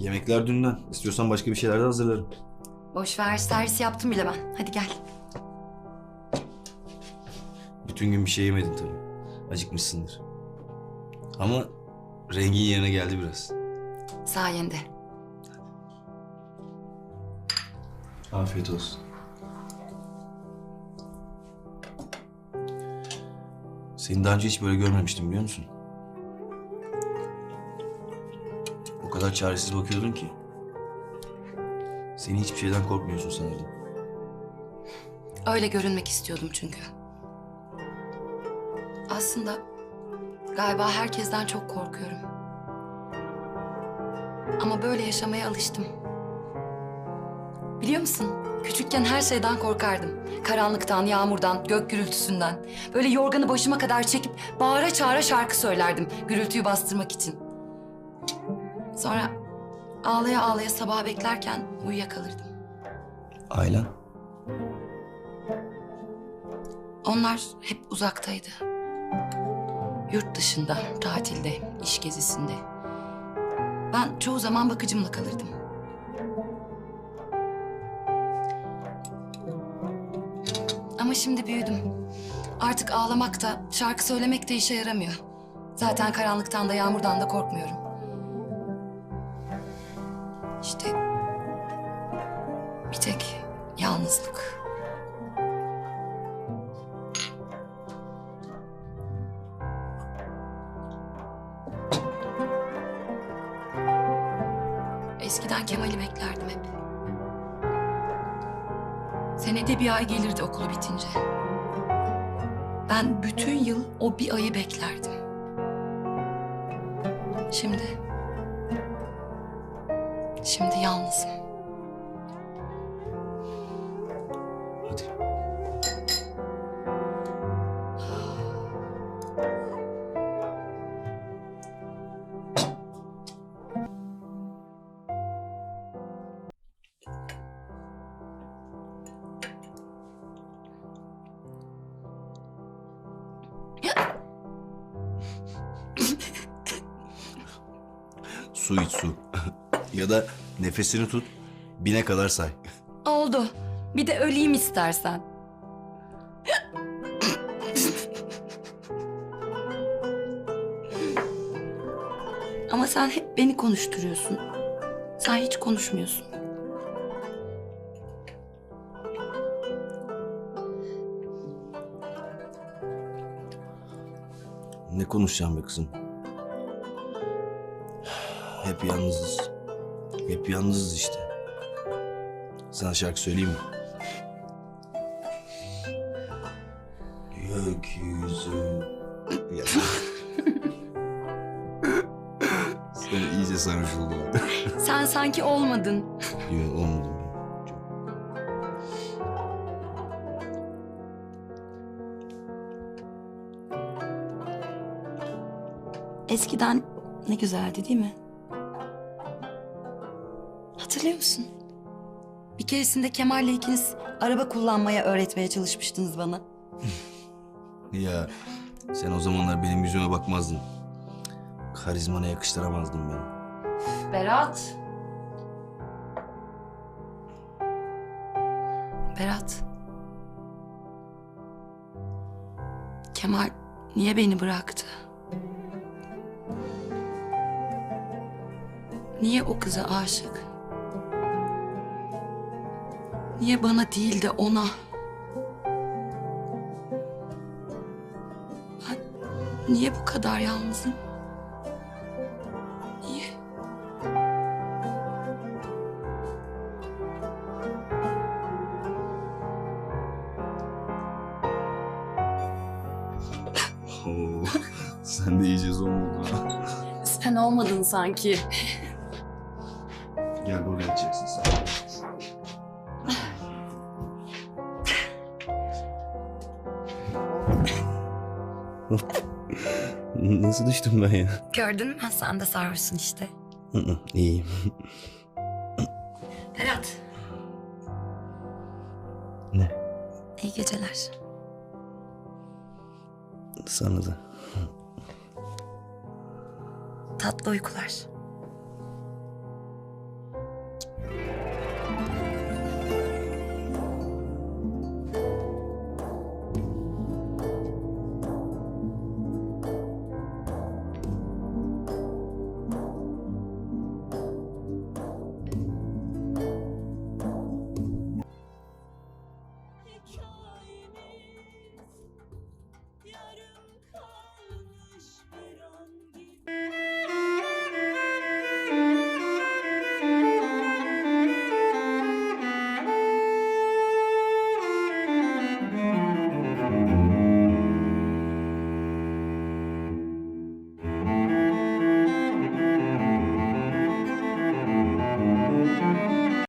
Yemekler dünden. İstiyorsan başka bir şeyler de hazırlarım. Boş ver servis yaptım bile ben. Hadi gel. Bütün gün bir şey yemedin tabii. Acıkmışsındır. Ama rengin yerine geldi biraz. Sayende. Afiyet olsun. Seni daha önce hiç böyle görmemiştim biliyor musun? Kadar çaresiz bakıyordun ki. Seni hiçbir şeyden korkmuyorsun sanırdım. Öyle görünmek istiyordum çünkü. Aslında galiba herkesten çok korkuyorum. Ama böyle yaşamaya alıştım. Biliyor musun? Küçükken her şeyden korkardım. Karanlıktan, yağmurdan, gök gürültüsünden. Böyle yorganı başıma kadar çekip bağıra çağıra şarkı söylerdim gürültüyü bastırmak için. Sonra ağlaya ağlaya sabaha beklerken uyuyakalırdım. Ailen? Onlar hep uzaktaydı. Yurt dışında, tatilde, iş gezisinde. Ben çoğu zaman bakıcımla kalırdım. Ama şimdi büyüdüm. Artık ağlamak da, şarkı söylemek de işe yaramıyor. Zaten karanlıktan da yağmurdan da korkmuyorum. İşte bir tek yalnızlık. Eskiden Kemal'i beklerdim hep. Senede bir ay gelirdi okulu bitince. Ben bütün yıl o bir ayı beklerdim. Şimdi... Şimdi yalnızım. Hadi. Su iç su. Ya da nefesini tut, bine kadar say. Oldu. Bir de öleyim istersen. Ama sen hep beni konuşturuyorsun. Sen hiç konuşmuyorsun. Ne konuşacağım be kızım? Hep yalnızız. Hep yalnızız işte. Sana şarkı söyleyeyim mi? Gökyüzü... Ya. Sen iyice sarhoş oldun. Sen sanki olmadın. Yok olmadı. Eskiden ne güzeldi değil mi? Hatırlıyor musun? Bir keresinde Kemal'le ikiniz araba kullanmaya öğretmeye çalışmıştınız bana. Ya sen o zamanlar benim yüzüme bakmazdın. Karizmana yakıştıramazdın beni. Berat. Berat. Kemal niye beni bıraktı? Niye o kıza aşık? Niye bana değil de ona? Ben niye bu kadar yalnızım? Niye? Oo, sen de iyice zor oldun ha. Sen olmadın sanki. Gel buraya yatacaksın sen. Nasıl düştüm ben ya? Gördün mü? Sen de sarhoşsun işte. İyiyim. Berat. Ne? İyi geceler. Sana da. Tatlı uykular.